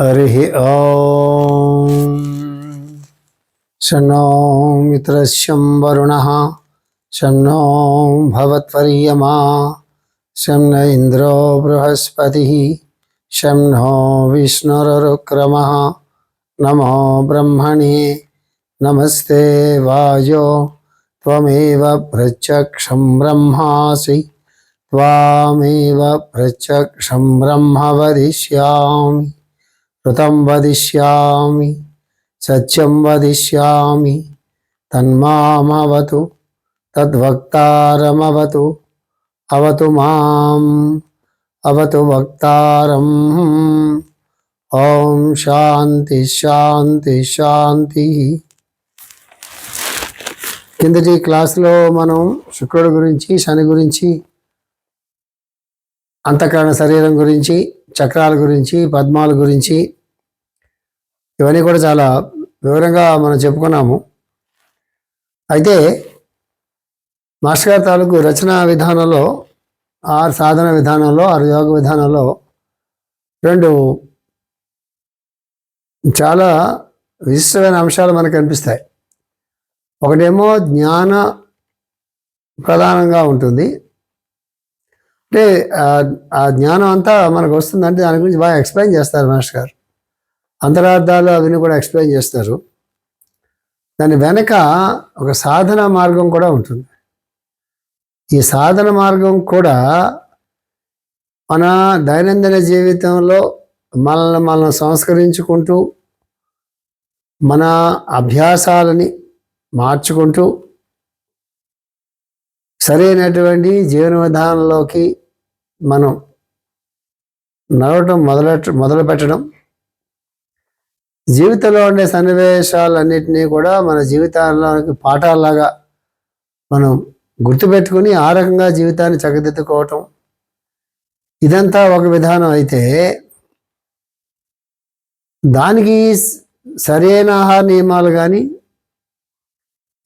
हरिः ॐ शन्नो मित्रस्यं वरुणः शन्नो भवत्वर्यमा शं न इन्द्रो बृहस्पतिः शं नो विष्णुरुक्रमः नमो ब्रह्मणे, नमस्ते वायो त्वमेव प्रत्यक्षं ब्रह्मासि, त्वामेव प्रत्यक्षं ब्रह्म वदिष्यामि। కృతం వదిష్యామి సత్యం వదిష్యామి తన్మామవతు తద్వక్తారమవతు అవతు మాం అవతు వక్తారం. ఓం శాంతి శాంతి శాంతి. కిందటి క్లాస్లో మనం శుక్రుడు గురించి శని గురించి అంతఃకరణ శరీరం గురించి చక్రాల గురించి పద్మాల గురించి ఇవన్నీ కూడా చాలా వివరంగా మనం చెప్పుకున్నాము. అయితే మాస్టర్ గారి తాలూకు రచనా విధానంలో ఆరు సాధన విధానంలో ఆరు యోగ విధానంలో రెండు చాలా విశిష్టమైన అంశాలు మనకు కనిపిస్తాయి. ఒకటేమో జ్ఞాన ప్రధానంగా ఉంటుంది. అంటే ఆ- ఆ జ్ఞానం అంతా మనకు వస్తుందంటే దాని గురించి బాగా ఎక్స్ప్లెయిన్ చేస్తారు మాస్టర్ గారు. అంతరార్థాలు అవన్నీ కూడా ఎక్స్ప్లెయిన్ చేస్తారు. దాని వెనక ఒక సాధన మార్గం కూడా ఉంటుంది. ఈ సాధన మార్గం కూడా మన దైనందిన జీవితంలో మనల్ని మనం సంస్కరించుకుంటూ మన అభ్యాసాలని మార్చుకుంటూ సరైనటువంటి జీవన విధానంలోకి మనం నడవటం మొదలెట్ మొదలు పెట్టడం జీవితంలో ఉండే సన్నివేశాలన్నింటినీ కూడా మన జీవితాల్లోకి పాఠాల్లాగా మనం గుర్తుపెట్టుకుని ఆ రకంగా జీవితాన్ని చక్కదిద్దుకోవటం. ఇదంతా ఒక విధానం అయితే దానికి సరైన ఆహార నియమాలు కానీ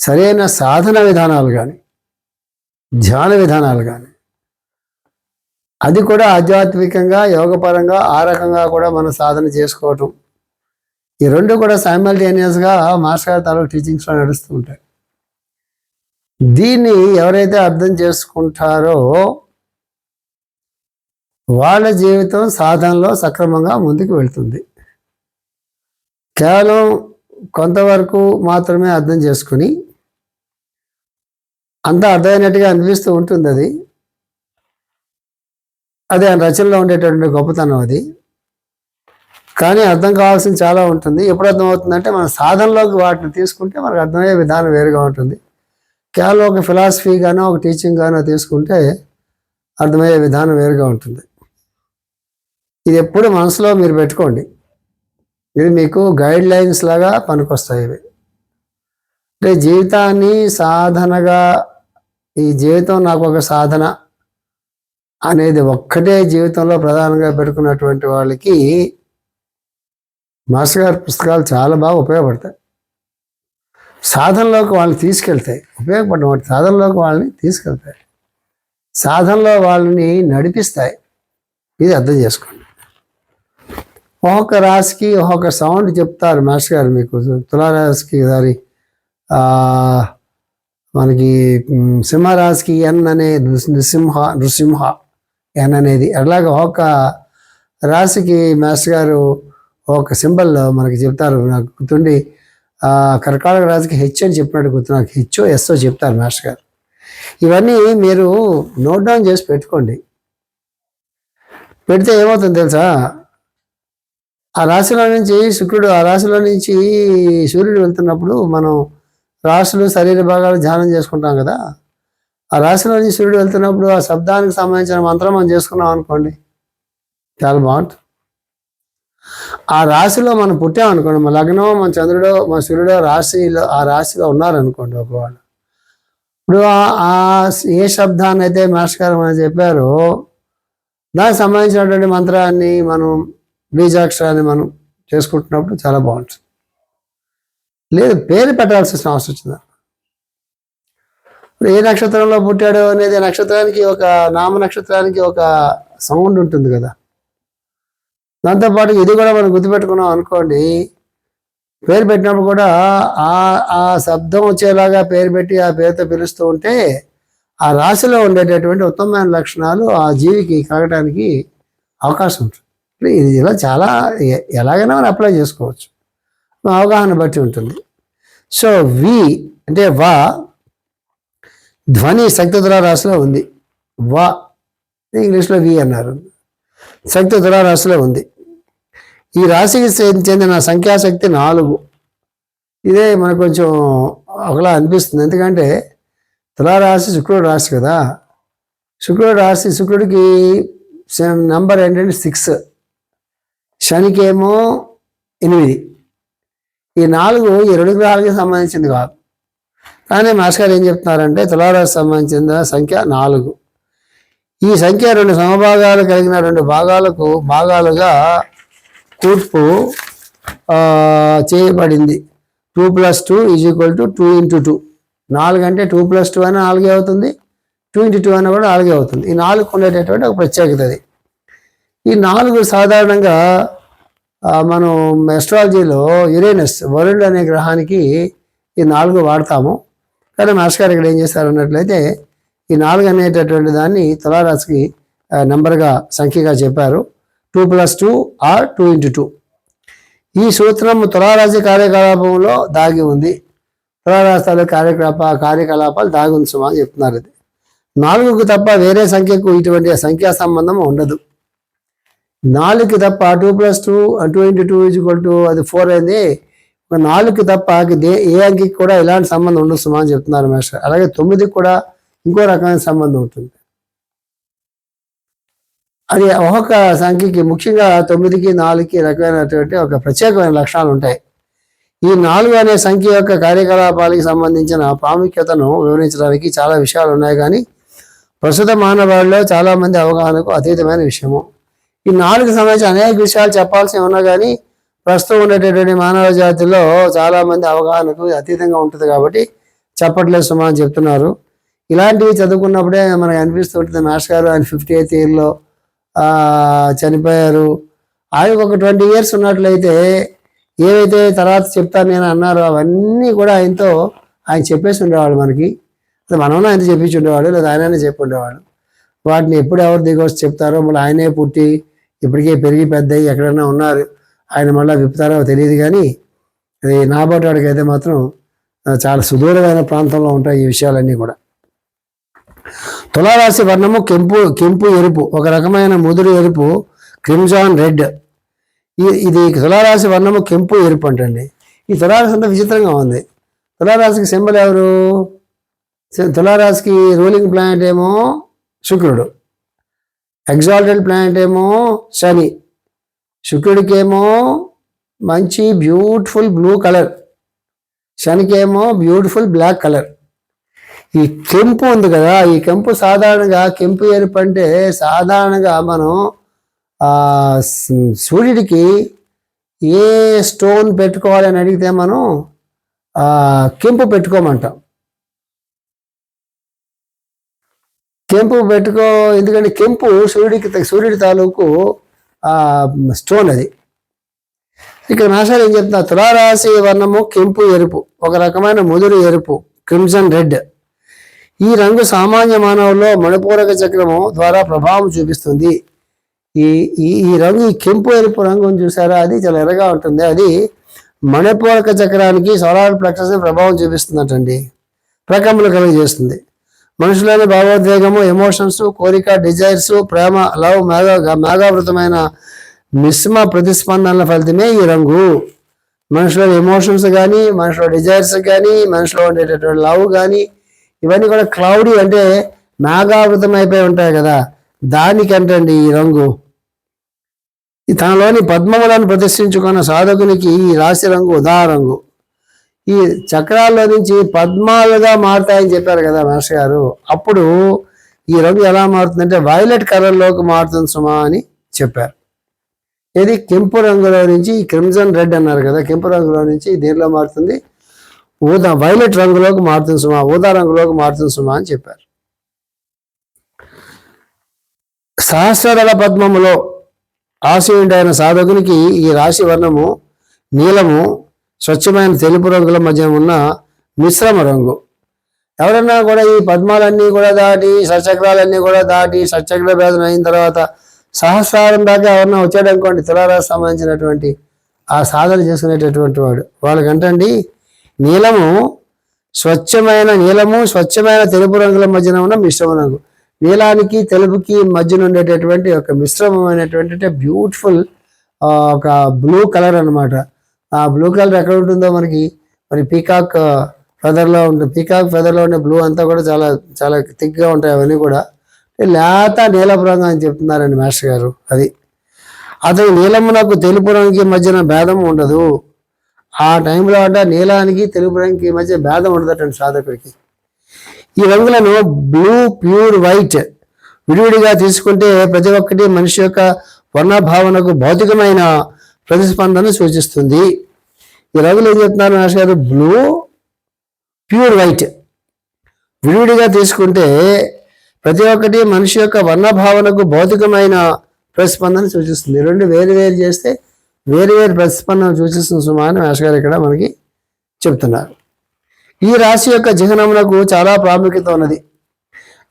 సరైన సాధన విధానాలు కానీ ధ్యాన విధానాలు కానీ అది కూడా ఆధ్యాత్మికంగా యోగపరంగా ఆ రకంగా కూడా మనం సాధన చేసుకోవటం. ఈ రెండు కూడా సైమల్టేనియస్గా మాస్టర్ గారి తాలూకు టీచింగ్స్లో నడుస్తూ ఉంటాయి. దీన్ని ఎవరైతే అర్థం చేసుకుంటారో వాళ్ళ జీవితం సాధనలో సక్రమంగా ముందుకు వెళ్తుంది. కేవలం కొంతవరకు మాత్రమే అర్థం చేసుకుని అంత అర్థమైనట్టుగా అనిపిస్తూ ఉంటుంది అది. అది ఆయన రచనలో ఉండేటటువంటి గొప్పతనం అది. కానీ అర్థం కావాల్సింది చాలా ఉంటుంది. ఎప్పుడు అర్థం అవుతుందంటే మన సాధనలోకి వాటిని తీసుకుంటే మనకు అర్థమయ్యే విధానం వేరుగా ఉంటుంది. కేవలం ఒక ఫిలాసఫీ గానో ఒక టీచింగ్ గానో తీసుకుంటే అర్థమయ్యే విధానం వేరుగా ఉంటుంది. ఇది ఎప్పుడు మనసులో మీరు పెట్టుకోండి. ఇది మీకు గైడ్ లైన్స్ లాగా పనికొస్తాయి ఇవి. అంటే జీవితాన్ని సాధనగా ఈ జీవితం నాకు ఒక సాధన అనేది ఒక్కటే జీవితంలో ప్రధానంగా పెట్టుకున్నటువంటి వాళ్ళకి మాస్టర్ గారి పుస్తకాలు చాలా బాగా ఉపయోగపడతాయి. సాధనలోకి వాళ్ళని తీసుకెళ్తాయి. ఉపయోగపడడం వాటి సాధనలోకి వాళ్ళని తీసుకెళ్తాయి. సాధనలో వాళ్ళని నడిపిస్తాయి. ఇది అర్థం చేసుకోండి. ఒక్కొక్క రాశికి ఒక్కొక్క సౌండ్ చెప్తారు మాస్టర్ గారు మీకు. తులారాశికి దారి మనకి సింహరాశికి ఎన్ అనే నృసింహ నృసింహ ఎన్ అనేది. అలాగే ఒక్కొక్క రాశికి మాస్టర్ గారు ఒక సింబల్ మనకి చెప్తారు. నాకు గుర్తుండి కర్కాటక రాజుకి హెచ్ అని చెప్పినట్టు గుర్తు నాకు హెచ్ఓ ఎస్ఓ చెప్తారు మాస్టర్ గారు. ఇవన్నీ మీరు నోట్ డౌన్ చేసి పెట్టుకోండి. పెడితే ఏమవుతుంది తెలుసా? ఆ రాశిలో నుంచి శుక్రుడు ఆ రాశిలో నుంచి సూర్యుడు వెళ్తున్నప్పుడు మనం రాశులు శరీర భాగాలు ధ్యానం చేసుకుంటాం కదా. ఆ రాశిలో నుంచి సూర్యుడు వెళ్తున్నప్పుడు ఆ శబ్దానికి సంబంధించిన మంత్రం మనం చేసుకున్నాం అనుకోండి. చాలా బాగుంటుంది. ఆ రాశిలో మనం పుట్టామనుకోండి మన లగ్నం మన చంద్రుడో మన సూర్యుడో రాశిలో ఆ రాశిలో ఉన్నారనుకోండి ఒకవాళ్ళు ఇప్పుడు ఆ- ఏ శబ్దాన్ని అయితే మాస్కారం అని చెప్పారో దానికి సంబంధించినటువంటి మంత్రాన్ని మనం బీజాక్షరాన్ని మనం చేసుకుంటున్నప్పుడు చాలా బాగుంటుంది. లేదు పేరు పెట్టాల్సిన అవసరం వచ్చింది. ఇప్పుడు ఏ నక్షత్రంలో పుట్టాడో అనేది నక్షత్రానికి ఒక నామ నక్షత్రానికి ఒక సౌండ్ ఉంటుంది కదా. దాంతోపాటు ఇది కూడా మనం గుర్తుపెట్టుకున్నాం అనుకోండి. పేరు పెట్టినప్పుడు కూడా ఆ ఆ శబ్దం వచ్చేలాగా పేరు పెట్టి ఆ పేరుతో పిలుస్తూ ఉంటే ఆ రాశిలో ఉండేటటువంటి ఉత్తమమైన లక్షణాలు ఆ జీవికి కలగడానికి అవకాశం ఉంటుంది. ఇది ఇలా చాలా ఎలాగైనా మనం అప్లై చేసుకోవచ్చు. అవగాహన బట్టి ఉంటుంది. సో వి అంటే వా ధ్వని శక్తిధుర రాశిలో ఉంది. వా ఇంగ్లీష్లో వి అన్నారు. శక్తి రాశిలో ఉంది. ఈ రాశికి చెందిన సంఖ్యాశక్తి నాలుగు. ఇదే మనకు కొంచెం ఒకలా అనిపిస్తుంది. ఎందుకంటే తులారాశి శుక్రుడు రాశి కదా. శుక్రుడు రాశి శుక్రుడికి నంబర్ ఏంటంటే సిక్స్. శనికేమో ఎనిమిది. ఈ నాలుగు ఈ రెండు గ్రహాలకి సంబంధించింది కాదు. కానీ మాస్టర్ ఏం చెప్తున్నారంటే తులారాశి సంబంధించిన సంఖ్య నాలుగు. ఈ సంఖ్య రెండు సమభాగాలు కలిగిన రెండు భాగాలకు భాగాలుగా కూర్పు చేయబడింది. Two plus two is equal to two into two. నాలుగు అంటే టూ ప్లస్ టూ అయినా నాలుగే అవుతుంది. టూ ఇంటూ టూ అయినా కూడా నాలుగే అవుతుంది. ఈ నాలుగు ఉండేటటువంటి ఒక ప్రత్యేకత అది. ఈ నాలుగు సాధారణంగా మనం ఎస్ట్రాలజీలో యురేనస్ వరుణుడు అనే గ్రహానికి ఈ నాలుగు వాడతాము. కానీ మాస్టర్ గారు ఇక్కడ ఏం చేస్తారు అన్నట్లయితే ఈ నాలుగు అనేటటువంటి దాన్ని తులారాశికి నెంబర్గా సంఖ్యగా చెప్పారు. Two plus two or two into two. ఈ సూత్రం తులారాశి కార్యకలాపంలో దాగి ఉంది. తులారాశి కార్యకలాప కార్యకలాపాలు దాగి ఉంది సుమా అని చెప్తున్నారు ఇది. నాలుగుకు తప్ప వేరే సంఖ్యకు ఇటువంటి సంఖ్యా సంబంధం ఉండదు. నాలుగుకి తప్ప two plus two two into two equal two అది ఫోర్ అయింది. నాలుగుకి తప్ప ఏ అంకికి కూడా ఇలాంటి సంబంధం ఉండదు సుమా అని చెప్తున్నారు మాస్టర్. అలాగే తొమ్మిదికి కూడా ఇంకో రకమైన సంబంధం ఉంటుంది. అది ఒక్కొక్క సంఖ్యకి ముఖ్యంగా తొమ్మిదికి నాలుగుకి రకమైనటువంటి ఒక ప్రత్యేకమైన లక్షణాలు ఉంటాయి. ఈ నాలుగు అనే సంఖ్య యొక్క కార్యకలాపాలకి సంబంధించిన ప్రాముఖ్యతను వివరించడానికి చాలా విషయాలు ఉన్నాయి కానీ ప్రస్తుత మానవాళిలో చాలామంది అవగాహనకు అతీతమైన విషయము. ఈ నాలుగు సంబంధించి అనేక విషయాలు చెప్పాల్సి ఉన్నా కానీ ప్రస్తుతం ఉండేటటువంటి మానవ జాతిలో చాలామంది అవగాహనకు అతీతంగా ఉంటుంది కాబట్టి చెప్పట్లేదు సుమా అని చెప్తున్నారు. ఇలాంటివి చదువుకున్నప్పుడే మనకు అనిపిస్తుంటుంది మాస్టర్ గారు ఆయన ఫిఫ్టీ ఎయిత్ ఇయర్లో చనిపోయారు. ఆయన ఒక ట్వంటీ ఇయర్స్ ఉన్నట్లయితే ఏవైతే తర్వాత చెప్తాను నేను అన్నారో అవన్నీ కూడా ఆయనతో ఆయన చెప్పేసి ఉండేవాడు మనకి. అది ఆయన చెప్పించి ఉండేవాడు లేదా ఆయననే చెప్పి ఉండేవాడు వాటిని ఎప్పుడు ఎవరు దిగొచ్చి చెప్తారో మళ్ళీ ఆయనే పుట్టి ఇప్పటికే పెరిగి పెద్ద ఎక్కడైనా ఉన్నారు. ఆయన మళ్ళీ విప్పుతారో తెలియదు కానీ అది నాబోటాడికి అయితే మాత్రం చాలా సుదూరమైన ప్రాంతంలో ఉంటాయి ఈ విషయాలన్నీ కూడా. తులారాశి వర్ణము కెంపు కెంపు ఎరుపు ఒక రకమైన ముదురు ఎరుపు క్రిమ్జాన్ రెడ్. ఇది తులారాశి వర్ణము కెంపు ఎరుపు అంటండి. ఈ తులారాశి అంతా విచిత్రంగా ఉంది. తులారాశికి సింబల్ ఎవరు? తులారాశికి రూలింగ్ ప్లానెట్ ఏమో శుక్రుడు. ఎగ్జాల్టెడ్ ప్లానెట్ ఏమో శని. శుక్రుడికేమో మంచి బ్యూటిఫుల్ బ్లూ కలర్. శనికేమో బ్యూటిఫుల్ బ్లాక్ కలర్. ఈ కెంపు ఉంది కదా ఈ కెంపు సాధారణంగా కెంపు ఎరుపు అంటే సాధారణంగా మనం సూర్యుడికి ఏ స్టోన్ పెట్టుకోవాలని అడిగితే మనం కెంపు పెట్టుకోమంటాం. కెంపు పెట్టుకో ఎందుకంటే కెంపు సూర్యుడికి సూర్యుడి తాలూకు స్టోన్ అది. ఇక్కడ మాస్టర్ ఏం చెప్తున్నా తులారాశి వర్ణము కెంపు ఎరుపు ఒక రకమైన ముదురు ఎరుపు క్రిమ్సన్ రెడ్. ఈ రంగు సామాన్య మానవుల్లో మణిపూరక చక్రము ద్వారా ప్రభావం చూపిస్తుంది. ఈ ఈ ఈ రంగు ఈ కెంపు ఎరుపు రంగును చూసారా? అది చాలా ఎర్రగా ఉంటుంది. అది మణిపూరక చక్రానికి సోలార్ ప్లెక్సస్ని ప్రభావం చూపిస్తుందటండి. ప్రకంపనలు కలుగజేస్తుంది. మనుషులని భావోద్వేగము ఎమోషన్స్ కోరిక డిజైర్స్ ప్రేమ లవ్ మేఘ మేఘావృతమైన మిశ్రమ ప్రతిస్పందనల ఫలితమే ఈ రంగు. మనుషుల ఎమోషన్స్ కానీ మనుషుల డిజైర్స్ కానీ మనుషులో ఉండేటటువంటి లవ్ కానీ ఇవన్నీ కూడా క్లౌడీ అంటే నాగావృతం అయిపోయి ఉంటాయి కదా. దానికంటండి ఈ రంగు? ఈ తనలోని పద్మములను ప్రదర్శించుకున్న సాధకునికి ఈ రాశి రంగు ఉదా రంగు ఈ చక్రాల్లో నుంచి పద్మాలుగా మారుతాయని చెప్పారు కదా మాస్టర్ గారు. అప్పుడు ఈ రంగు ఎలా మారుతుందంటే వైలెట్ కలర్లోకి మారుతుంది సుమా అని చెప్పారు. ఇది కెంపు రంగులో నుంచి క్రిమ్జన్ రెడ్ అన్నారు కదా. కెంపు రంగులో నుంచి దేనిలో మారుతుంది. ఊదా వైలెట్ రంగులోకి మారుతుంది సుమా ఊదా రంగులోకి మారుతుంది సుమా అని చెప్పారు. సహస్రదళ పద్మములో ఆశయుడైన సాధకునికి ఈ రాశి వర్ణము నీలము స్వచ్ఛమైన తెలుపు రంగుల మధ్య ఉన్న మిశ్రమ రంగు. ఎవరన్నా కూడా ఈ పద్మాలన్నీ కూడా దాటి సచక్రాలన్నీ కూడా దాటి సచక్ర భేదం అయిన తర్వాత సహస్రారం దాకా ఎవరన్నా వచ్చాడనుకోండి తులారాశి సంబంధించినటువంటి ఆ సాధన చేసుకునేటటువంటి వాడు. వాళ్ళకంటండి నీలము స్వచ్ఛమైన నీలము స్వచ్ఛమైన తెలుపు రంగుల మధ్యన ఉన్న మిశ్రమ రంగు నీలానికి తెలుపుకి మధ్యన ఉండేటటువంటి ఒక మిశ్రమమైనటువంటి అంటే బ్యూటిఫుల్ ఒక బ్లూ కలర్ అన్నమాట. ఆ బ్లూ కలర్ ఎక్కడ ఉంటుందో మనకి మరి పీకాక్ ఫెదర్లో ఉంటుంది పీకాక్ ఫెదర్లో ఉండే బ్లూ అంతా కూడా చాలా చాలా థిక్గా ఉంటాయి అవన్నీ కూడా. లేత నీలపు రంగు అని చెప్తున్నారండి మాస్టర్ గారు అది. అతని నీలమునకు తెలుపు రంగుకి మధ్యన భేదం ఉండదు. ఆ టైంలో అంట నీలానికి తెలుపు రంగుకి మధ్య భేదం ఉండదటండి సాధకుడికి. ఈ రంగులను బ్లూ ప్యూర్ వైట్ విడివిడిగా తీసుకుంటే ప్రతి ఒక్కటి మనిషి యొక్క వర్ణభావనకు భౌతికమైన ప్రతిస్పందన సూచిస్తుంది. ఈ రంగులు ఏం చెప్తున్నారు మాస్టర్ గారు? బ్లూ ప్యూర్ వైట్ విడివిడిగా తీసుకుంటే ప్రతి ఒక్కటి మనిషి యొక్క వర్ణభావనకు భౌతికమైన ప్రతిస్పందన సూచిస్తుంది. రెండు వేరు వేరు చేస్తే వేరు వేరు ప్రతిస్పందన సూచిస్తుంది సుమా అని మాస్టర్ గారు ఇక్కడ మనకి చెప్తున్నారు. ఈ రాశి యొక్క చిహ్నమునకు చాలా ప్రాముఖ్యత ఉన్నది.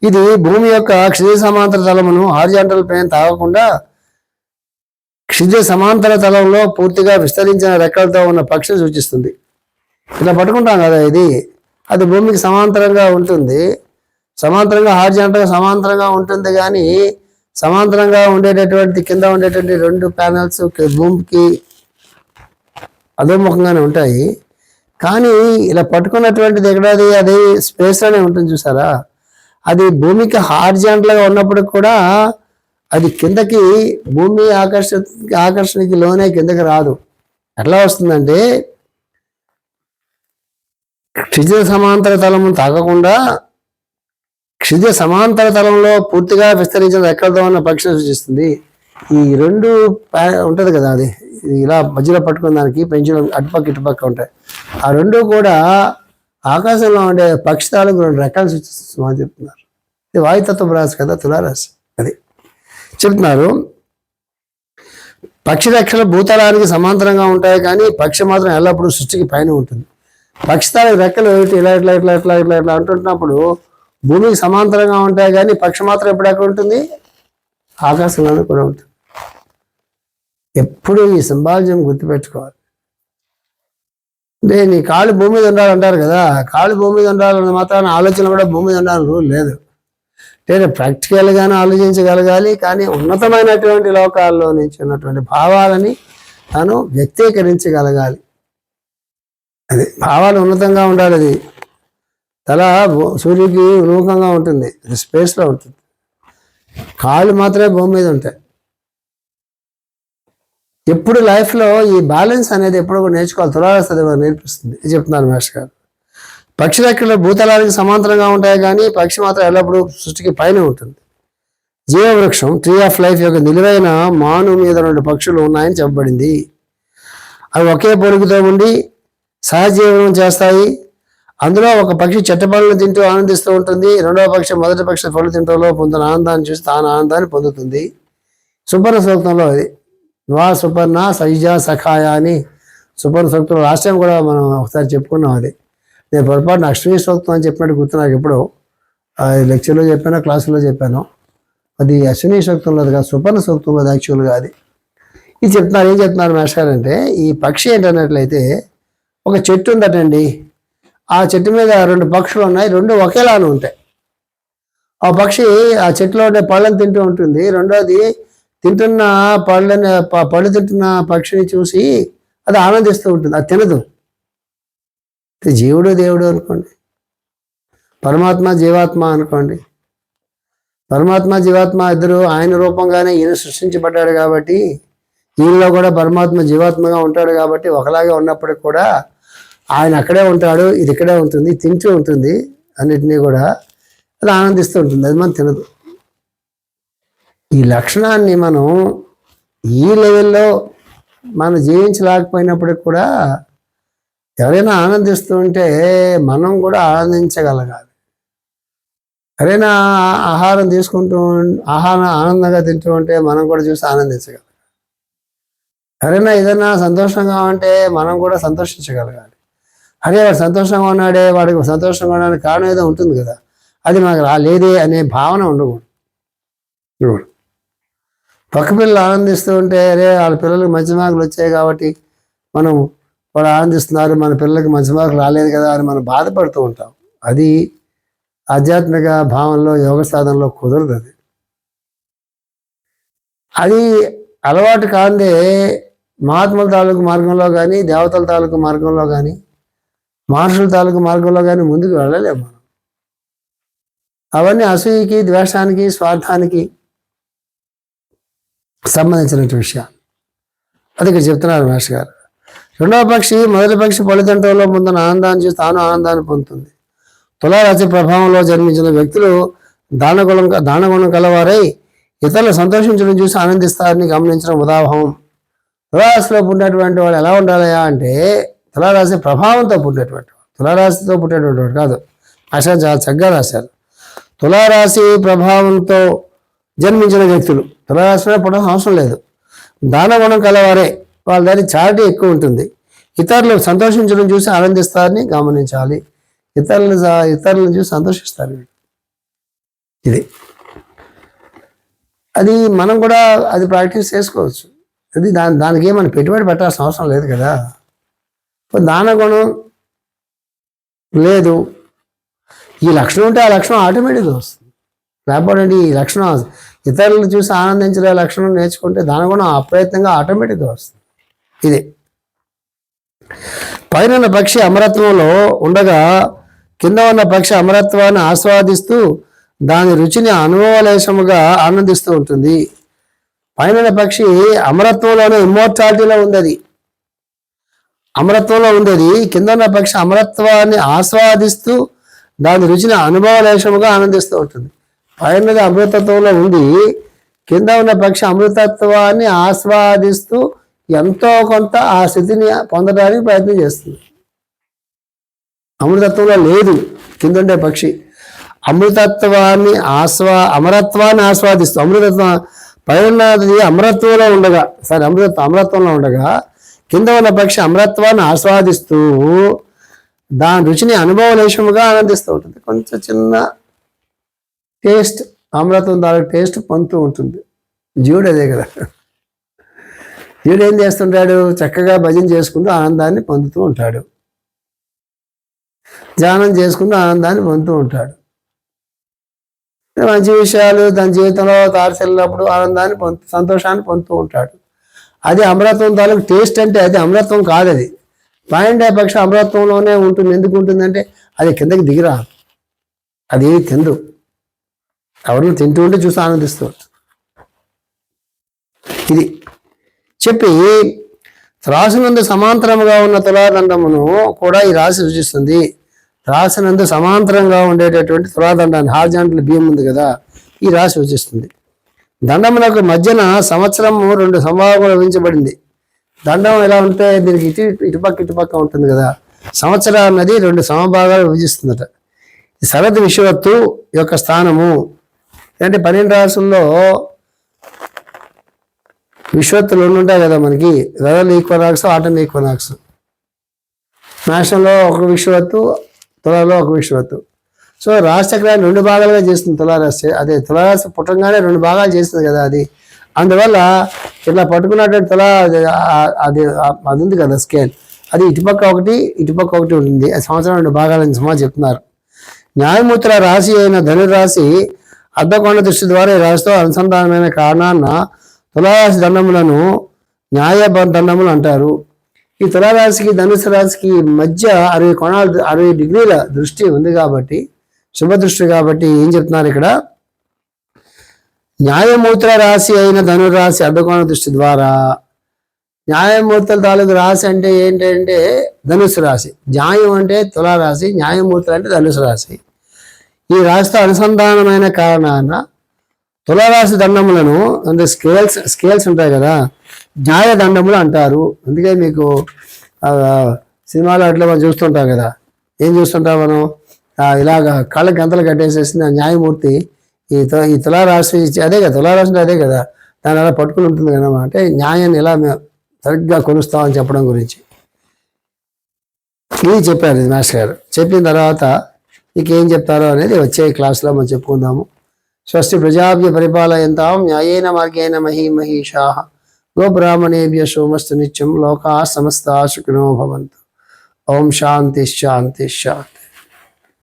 ఇది భూమి యొక్క క్షితి సమాంతర తలమును హార్జాంటల్ ప్లేన్ తాగకుండా క్షితి సమాంతర తలంలో పూర్తిగా విస్తరించిన రెక్కలతో ఉన్న పక్షి సూచిస్తుంది. ఇలా పట్టుకుంటాం కదా ఇది. అది భూమికి సమాంతరంగా ఉంటుంది. సమాంతరంగా హార్జాంటల్గా సమాంతరంగా ఉంటుంది కానీ సమాంతరంగా ఉండేటటువంటి కింద ఉండేటువంటి రెండు ప్యానల్స్ భూమికి అధోముఖంగానే ఉంటాయి. కానీ ఇలా పట్టుకున్నటువంటిది ఎక్కడది? అది స్పేస్లోనే ఉంటుంది చూసారా? అది భూమికి హార్జాంట్లుగా ఉన్నప్పుడు కూడా అది కిందకి భూమి ఆకర్ష ఆకర్షణకి లోనే కిందకి రాదు. ఎట్లా వస్తుందంటే క్షిజ సమాంతర తలము తాగకుండా క్షిజ సమాంతర తలంలో పూర్తిగా విస్తరించిన రెక్కలతో ఉన్న పక్షిని సూచిస్తుంది. ఈ రెండు ఉంటుంది కదా అది. ఇలా మధ్యలో పట్టుకున్న దానికి పెంచడం అటుపక్క ఇటుపక్క ఉంటాయి. ఆ రెండు కూడా ఆకాశంలో ఉండే పక్షితాలకు రెండు రెక్కలు సూచిస్తుంది అని చెప్తున్నారు. ఇది వాయుతత్వం రాశి కదా తులారాశి. అది చెప్తున్నారు. పక్షి రెక్కలు భూతలానికి సమాంతరంగా ఉంటాయి కానీ పక్షి మాత్రం ఎల్లప్పుడూ సృష్టికి పైన ఉంటుంది. పక్షి రెక్కలు ఇట్లా ఇలా ఇట్లా ఇట్లా ఇట్లా ఇట్లా ఇట్లా అంటుంటున్నప్పుడు భూమికి సమాంతరంగా ఉంటాయి కానీ పక్షి మాత్రం ఎప్పుడు ఎక్కడ ఉంటుంది? ఆకాశంలోనే కూడా ఉంటుంది. ఎప్పుడు ఈ సింబాలజం గుర్తుపెట్టుకోవాలి. అంటే నీ కాళ్ళు భూమి మీద ఉండాలంటారు కదా కాళ్ళు భూమి మీద ఉండాలన్న మాత్రాన ఆలోచన కూడా భూమి మీద ఉండాలని రూల్ లేదు. అంటే ప్రాక్టికల్గానే ఆలోచించగలగాలి కానీ ఉన్నతమైనటువంటి లోకాల్లో నుంచి ఉన్నటువంటి భావాలని తను వ్యక్తీకరించగలగాలి. అది భావాలు ఉన్నతంగా ఉండాలి అది. తల సూర్యుడికి ఉన్ముఖంగా ఉంటుంది స్పేస్లో ఉంటుంది. కాళ్ళు మాత్రమే భూమి మీద ఉంటాయి. ఎప్పుడు లైఫ్లో ఈ బ్యాలెన్స్ అనేది ఎప్పుడు కూడా నేర్చుకోవాలి. తులారాశి మనకు నేర్పిస్తుంది. ఇది చెప్తున్నారు మహేష్ గారు. పక్షి రెక్కలు భూతలానికి సమాంతరంగా ఉంటాయి కానీ పక్షి మాత్రం ఎల్లప్పుడూ సృష్టికి పైన ఉంటుంది. జీవవృక్షం ట్రీ ఆఫ్ లైఫ్ యొక్క నిలువైన మాను మీద రెండు పక్షులు ఉన్నాయని చెప్పబడింది. అవి ఒకే పొరుగుతో ఉండి సహజీవనం చేస్తాయి. అందులో ఒక పక్షి చెట్టపళ్ళను తింటూ ఆనందిస్తూ ఉంటుంది. రెండవ పక్షి మొదటి పక్షి పళ్ళు తింటూలో పొందిన ఆనందాన్ని చూసి తాను ఆనందాన్ని పొందుతుంది. సుపర్ణ సూక్తంలో అది వా సుపర్ణ సైజ సఖాయ అని సుపర్ణ సూక్తంలో లాస్ట్ టైం కూడా మనం ఒకసారి చెప్పుకున్నాం అది. నేను పొరపాటున అష్టమి సూక్తం అని చెప్పినట్టు గుర్తు నాకు ఎప్పుడు. లెక్చర్లో చెప్పాను క్లాసులో చెప్పాను. అది అశ్విని సూక్తంలో కాదు సుపర్ణ సూక్తంలో యాక్చువల్గా అది. ఇది చెప్తున్నారు ఏం చెప్తున్నారు మాస్టర్ అంటే ఈ పక్షి ఏంటన్నట్లయితే ఒక చెట్టు ఉందటండి. ఆ చెట్టు మీద రెండు పక్షులు ఉన్నాయి రెండు ఒకేలానే ఉంటాయి. ఆ పక్షి ఆ చెట్టులో ఉండే పళ్ళని తింటూ ఉంటుంది. రెండోది తింటున్న పళ్ళని పళ్ళు తింటున్న పక్షిని చూసి అది ఆనందిస్తూ ఉంటుంది. అది తినదు. జీవుడు దేవుడు అనుకోండి. పరమాత్మ జీవాత్మ అనుకోండి. పరమాత్మ జీవాత్మ ఇద్దరు ఆయన రూపంగానే ఈయన సృష్టించబడ్డాడు కాబట్టి ఈయనలో కూడా పరమాత్మ జీవాత్మగా ఉంటాడు కాబట్టి ఒకలాగే ఉన్నప్పటికి కూడా ఆయన అక్కడే ఉంటాడు ఇది ఇక్కడే ఉంటుంది తింటూ ఉంటుంది అన్నిటినీ కూడా అది ఆనందిస్తూ ఉంటుంది. అది మనం తినదు. ఈ లక్షణాన్ని మనం ఈ లెవెల్లో మనం జీవించలేకపోయినప్పటికి కూడా ఎవరైనా ఆనందిస్తూ ఉంటే మనం కూడా ఆనందించగలగాలి. ఎవరైనా ఆహారం తీసుకుంటూ ఆహారం ఆనందంగా తింటూ ఉంటే మనం కూడా చూసి ఆనందించగలం ఎవరైనా ఏదైనా సంతోషంగా ఉంటే మనం కూడా సంతోషించగలగాలి. అరే వాడు సంతోషంగా ఉన్నాడే వాడికి సంతోషంగా ఉండడానికి కారణం ఏదో ఉంటుంది కదా. అది మనకు రాలేదే అనే భావన ఉండకూడదు. పక్క పిల్లలు ఆనందిస్తూ ఉంటే అరే వాళ్ళ పిల్లలకి మంచి మార్కులు వచ్చాయి కాబట్టి మనం వాడు ఆనందిస్తున్నారు మన పిల్లలకి మంచి మార్కులు రాలేదు కదా అని మనం బాధపడుతూ ఉంటాం. అది ఆధ్యాత్మిక భావంలో యోగ సాధనలో కుదరదు అది. అది అలవాటు కాందే మహాత్ముల తాలూకు మార్గంలో కానీ దేవతల తాలూకు మార్గంలో కానీ మహర్షుల తాలూకు మార్గంలో కానీ ముందుకు వెళ్ళలేము మనం. అవన్నీ అసూయకి ద్వేషానికి స్వార్థానికి సంబంధించిన విషయాలు. అది ఇక్కడ చెప్తున్నారు మహర్షి గారు. రెండవ పక్షి మొదటి పక్షి ఫలితంలో పొందిన ఆనందాన్ని చూసి తాను ఆనందాన్ని పొందుతుంది. తులారాశి ప్రభావంలో జన్మించిన వ్యక్తులు దానగుణం దానగుణం కలవారై ఇతరులు సంతోషించడం చూసి ఆనందిస్తారని గమనించడం ఉదాహం. తులారాశిలో పుట్టినటువంటి వాళ్ళు ఎలా ఉండాలయా అంటే తులారాశి ప్రభావంతో పుట్టినటువంటి వాడు. తులారాశితో పుట్టినటువంటి వాడు కాదు. అసలు చాలా చక్కగా రాశారు. తులారాశి ప్రభావంతో జన్మించిన వ్యక్తులు. తులారాశిలో పుట్టడం అవసరం లేదు. దానగుణం కలవారే. వాళ్ళ దాని చారిటీ ఎక్కువ ఉంటుంది. ఇతరులు సంతోషించడం చూసి ఆనందిస్తారని గమనించాలి. ఇతరులను ఇతరులను చూసి సంతోషిస్తారు. ఇది. అది మనం కూడా అది ప్రాక్టీస్ చేసుకోవచ్చు. అది దాని దానికి ఏమైనా పెట్టుబడి పెట్టాల్సిన అవసరం లేదు కదా. దానగుణం లేదు. ఈ లక్షణం ఉంటే ఆ లక్షణం ఆటోమేటిక్గా వస్తుంది. లేకపోతే ఈ లక్షణం ఇతరులను చూసి ఆనందించే లక్షణం నేర్చుకుంటే దానగుణం అప్రయత్నంగా ఆటోమేటిక్గా వస్తుంది. ఇది. పైన ఉన్న పక్షి అమరత్వంలో ఉండగా కింద ఉన్న పక్షి అమరత్వాన్ని ఆస్వాదిస్తూ దాని రుచిని అనుభవలేశముగా ఆనందిస్తూ ఉంటుంది. పైన ఉన్న పక్షి అమరత్వంలోనే ఇమ్మోర్టాలిటీలో ఉంది అది. అమరత్వంలో ఉండేది. కింద ఉన్న పక్షి అమరత్వాన్ని ఆస్వాదిస్తూ దాని రుచిని అనుభవలేషముగా ఆనందిస్తూ ఉంటుంది. పైనది అమృతత్వంలో ఉండి కింద ఉన్న పక్షి అమృతత్వాన్ని ఆస్వాదిస్తూ ఎంతో కొంత ఆ స్థితిని పొందడానికి ప్రయత్నం చేస్తుంది. అమృతత్వంలో లేదు. కింద ఉండే పక్షి అమృతత్వాన్ని ఆస్వా అమరత్వాన్ని ఆస్వాదిస్తూ అమృతత్వం పైన అమరత్వంలో ఉండగా సరే అమృత అమరత్వంలో ఉండగా కింద ఉన్న పక్షి అమరత్వాన్ని ఆస్వాదిస్తూ దాని రుచిని అనుభవలేశముగా ఆనందిస్తూ ఉంటుంది. కొంచెం చిన్న టేస్ట్ అమృతం దాని టేస్ట్ పొందుతూ ఉంటుంది. జీవుడు అదే కదా. జీవుడు ఏం చేస్తుంటాడు? చక్కగా భజన చేసుకుంటూ ఆనందాన్ని పొందుతూ ఉంటాడు. ధ్యానం చేసుకుంటూ ఆనందాన్ని పొందుతూ ఉంటాడు. మంచి విషయాలు తన జీవితంలో తారసెళ్ళినప్పుడు ఆనందాన్ని పొందు సంతోషాన్ని పొందుతూ ఉంటాడు. అది అమరత్వం తాలూకు టేస్ట్ అంటే అది అమరత్వం కాదు అది పాయింట్ పక్ష అమరత్వంలోనే ఉంటుంది. ఎందుకు ఉంటుందంటే అది కిందకి దిగిరా అది తిందు ఎవరిని తింటూ ఉంటే చూసి ఆనందిస్తూ ఇది చెప్పి రాసినందు సమాంతరముగా ఉన్న తులాదండమును కూడా ఈ రాశి సూచిస్తుంది. రాసినందు సమాంతరంగా ఉండేటటువంటి తులాదండాన్ని హార్జాంటల్ బియ్యం ఉంది కదా ఈ రాశి సూచిస్తుంది. దండమునకు మధ్యన సంవత్సరము రెండు సంభాగములు విధించబడింది. దండం ఎలా ఉంటే దీనికి ఇటు ఇటుపక్క ఇటుపక్క ఉంటుంది కదా. సంవత్సరం అన్నది రెండు సమభాగాలు విభజిస్తుందట. ఈ శరద్ విశ్వత్తు యొక్క స్థానము. అంటే పన్నెండు రాసుల్లో విశ్వత్తులు రెండు ఉంటాయి కదా మనకి. వెదల్ ఈక్వనాక్స్ ఆటన్ ఈక్వనాక్స్. మేషంలో ఒక విశ్వత్తు తులలో ఒక విశ్వత్తు. సో రాశిచక్రాన్ని రెండు భాగాలుగా చేస్తుంది తులారాశి. అదే తులారాశి పుట్టంగానే రెండు భాగాలు చేస్తుంది కదా అది. అందువల్ల ఇట్లా పట్టుకున్నటువంటి తులా అది అది ఉంది కదా స్కేల్ అది ఇటుపక్క ఒకటి ఇటుపక్క ఒకటి ఉంటుంది. అది సంవత్సరం రెండు భాగాలని సమాజం చెప్తున్నారు. న్యాయమూర్తుల రాశి అయిన ధనురాశి అర్ధకోణ దృష్టి ద్వారా ఈ రాశితో అనుసంధానమైన కారణాన తులారాశి దండములను న్యాయ దండములు అంటారు. ఈ తులారాశికి ధనుసు రాశికి మధ్య అరవై కోణాలు అరవై డిగ్రీల దృష్టి ఉంది కాబట్టి శుభదృష్టి కాబట్టి ఏం చెప్తున్నారు ఇక్కడ? న్యాయమూర్తుల రాశి అయిన ధనురాశి అర్ధకోణ దృష్టి ద్వారా న్యాయమూర్తుల తాలూకు రాశి అంటే ఏంటంటే ధనుసు రాశి. న్యాయం అంటే తులారాశి న్యాయమూర్తులు అంటే ధనుసు రాశి. ఈ రాశితో అనుసంధానమైన కారణాన తులారాశి దండములను అంటే స్కేల్స్ స్కేల్స్ ఉంటాయి కదా న్యాయ దండములు అంటారు. అందుకే మీకు సినిమాలు సినిమాలో అట్లా మనం చూస్తుంటాం కదా. ఏం చూస్తుంటాం మనం? ఇలాగ కళ్ళ గంతలు కట్టేసేసిన న్యాయమూర్తి ఈ తు- ఈ తులారాశి అదే కదా తులారాశి అదే కదా దాని అలా పట్టుకుని ఉంటుంది కదా అంటే న్యాయాన్ని ఇలా మేము సరిగ్గా కొలుస్తామని చెప్పడం గురించి. ఇది చెప్పారు ఇది మాస్టర్ గారు. చెప్పిన తర్వాత నీకేం చెప్తారో అనేది వచ్చే క్లాస్లో మనం చెప్పుకుందాము. స్వస్తి ప్రజాభ్య పరిపాలయంతాం న్యాయేన మార్గేణ మహీ మహిషా గోబ్రాహ్మణేభ్య సోమస్తు నిత్యం లోకా సమస్త సుఖినో భవంతు. ఓం శాంతి శాంతి శాంతి.